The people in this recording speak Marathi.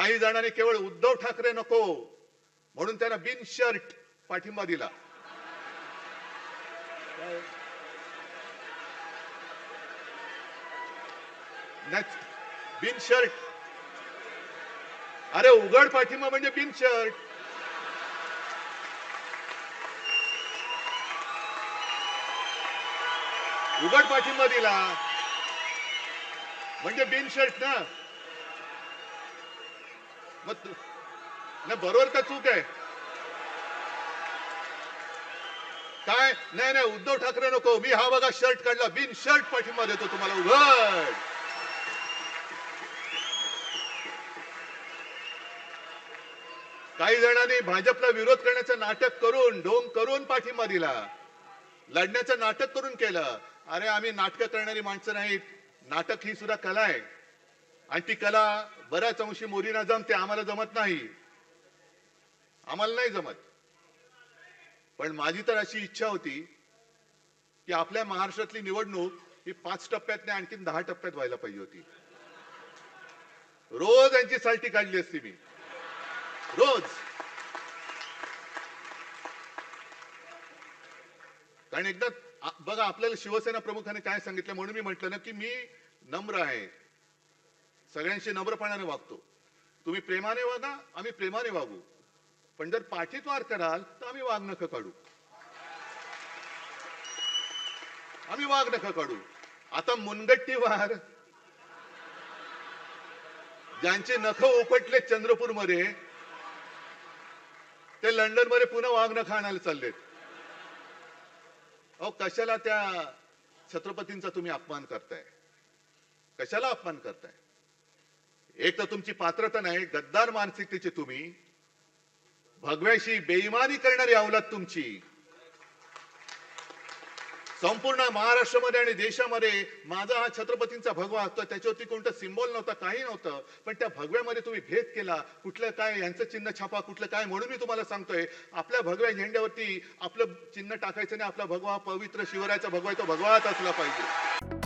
काही जणांनी केवळ उद्धव ठाकरे नको म्हणून त्यांना बिन शर्ट पाठिंबा दिला. नाही, बिन शर्ट. अरे उघड पाठिंबा म्हणजे बिन शर्ट. उघड पाठिंबा दिला. म्हणजे बिन शर्ट ना. मग नाही बरोबर का चूक आहे? काय? नाही नाही उद्धव ठाकरे नको. मी हा बघा शर्ट काढला. बिन शर्ट पाठिंबा देतो तुम्हाला उघड. काही जणांनी भाजपला विरोध करण्याचं नाटक करून ढोंग करून पाठिंबा दिला. लढण्याचं नाटक करून केलं. अरे आम्ही नाटकं करणारी माणसं नाहीत. नाटक ही सुद्धा कला आहे. आणि ती कला बऱ्याच अंशी मोरीना जमते आम्हाला जमत नाही. आम्हाला नाही जमत. पण माझी तर अशी इच्छा होती की आपल्या महाराष्ट्रातली निवडणूक ही पाच टप्प्यात नाही आणखीन दहा टप्प्यात व्हायला पाहिजे होती. रोज यांची साल्टी काढली असती मी. रोज. कारण एकदा बघा आपल्याला शिवसेना प्रमुखाने काय सांगितलं म्हणून मी म्हटलं ना की मी नम्र आहे. सगळ्यांशी नम्रपणाने वागतो. तुम्ही प्रेमाने वागा आम्ही प्रेमाने वागू. पण जर पाठीत वार कराल तर आम्ही वाघ नख काढू. आम्ही वाघ नख काढू. आता मुनगट्टी वार. ज्यांचे नख उपटले चंद्रपूरमध्ये ते लंडनमध्ये पुन्हा वाघ नख आणायला चाललेत. अहो कशाला त्या छत्रपतींचा तुम्ही अपमान करताय? कशाला अपमान करताय? एक तर तुमची पात्रता नाही गद्दार मानसिकतेची तुम्ही. भगव्याशी बेईमानी करणारी अवलाद तुमची. संपूर्ण महाराष्ट्रामध्ये आणि देशामध्ये माझा हा छत्रपतींचा भगवा असतो त्याच्यावरती कोणतं सिम्बॉल नव्हता काही नव्हतं. पण त्या भगव्यामध्ये तुम्ही भेद केला कुठलं काय यांचं चिन्ह छापा कुठलं काय म्हणून मी तुम्हाला सांगतोय आपल्या भगव्या झेंड्यावरती आपलं चिन्ह टाकायचं नाही आपला भगवा पवित्र शिवरायाचा भगवा तो भगवाच असला पाहिजे.